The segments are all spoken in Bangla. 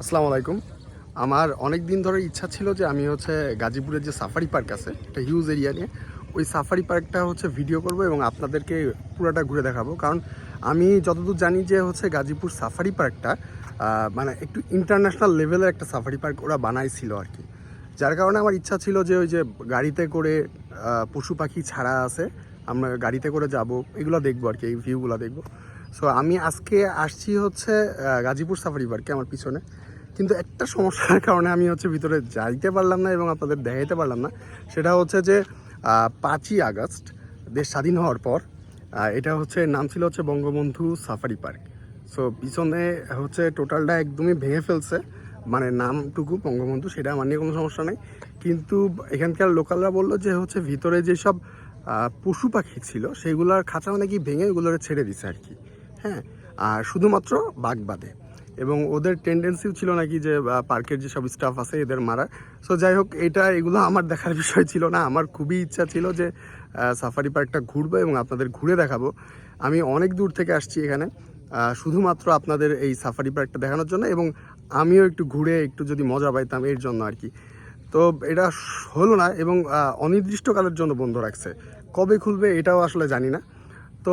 আসসালামু আলাইকুম। আমার অনেক দিন ধরে ইচ্ছা ছিল যে আমি হচ্ছে গাজীপুরের যে সাফারি পার্ক আছে, একটা হিউজ এরিয়া নিয়ে, ওই সাফারি পার্কটা হচ্ছে ভিডিও করব এবং আপনাদেরকে পুরোটা ঘুরে দেখাবো। কারণ আমি যতদূর জানি যে হচ্ছে গাজীপুর সাফারি পার্কটা মানে একটু ইন্টারন্যাশনাল লেভেলের একটা সাফারি পার্ক ওরা বানাইছিল আর কি যার কারণে আমার ইচ্ছা ছিল যে ওই যে গাড়িতে করে পশু পাখি ছাড়া আছে, আমরা গাড়িতে করে যাব, এগুলো দেখব আর কি এই ভিউগুলো দেখব। সো আমি আজকে আসছি হচ্ছে গাজীপুর সাফারি পার্কে আমার পিছনে। কিন্তু একটা সমস্যার কারণে আমি হচ্ছে ভিতরে যাইতে পারলাম না এবং আপনাদের দেখাইতে পারলাম না। সেটা হচ্ছে যে পাঁচই আগস্ট, দেশ স্বাধীন হওয়ার পর এটা হচ্ছে, নাম ছিল হচ্ছে বঙ্গবন্ধু সাফারি পার্ক। সো পিছনে হচ্ছে টোটালটা একদমই ভেঙে ফেলছে। মানে নামটুকু বঙ্গবন্ধু, সেটা আমার নিয়ে কোনো সমস্যা নেই। কিন্তু এখানকার লোকালরা বলল যে, হচ্ছে ভিতরে যেসব পশু পাখি ছিল, সেগুলোর খাঁচা নাকি ভেঙে ওগুলোকে ছেড়ে দিছে আর কি। হ্যাঁ আর শুধুমাত্র বাঘ বাদে। এবং ওদের টেন্ডেন্সিও ছিল নাকি যে পার্কের যেসব স্টাফ আছে, এদের মারা। সো যাই হোক, এটা, এগুলো আমার দেখার বিষয় ছিল না। আমার খুবই ইচ্ছা ছিল যে সাফারি পার্কটা ঘুরবো এবং আপনাদের ঘুরে দেখাবো। আমি অনেক দূর থেকে আসছি এখানে শুধুমাত্র আপনাদের এই সাফারি পার্কটা দেখানোর জন্য এবং আমিও একটু ঘুরে একটু যদি মজা পাইতাম, এর জন্য আর কি। তো, এটা হলো না এবং অনির্দিষ্টকালের জন্য বন্ধ রাখছে। কবে খুলবে এটাও আসলে জানি না। তো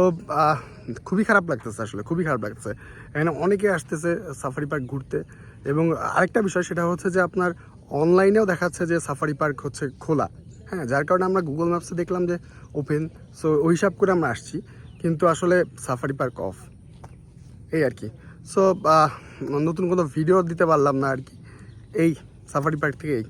খুবই খারাপ লাগতেছে আসলে, খুবই খারাপ লাগতেছে। এখানে অনেকে আসতেছে সাফারি পার্ক ঘুরতে এবং আরেকটা বিষয় সেটা হচ্ছে যে আপনার অনলাইনেও দেখাচ্ছে যে সাফারি পার্ক হচ্ছে খোলা। হ্যাঁ যার কারণে আমরা গুগল ম্যাপসে দেখলাম যে ওপেন সো ওই হিসাব করে আমরা আসছি। কিন্তু আসলে সাফারি পার্ক অফ এই আর কি। সো নতুন কোনো ভিডিও দিতে পারলাম না আর কি। এই, সাফারি পার্ক থেকে এই।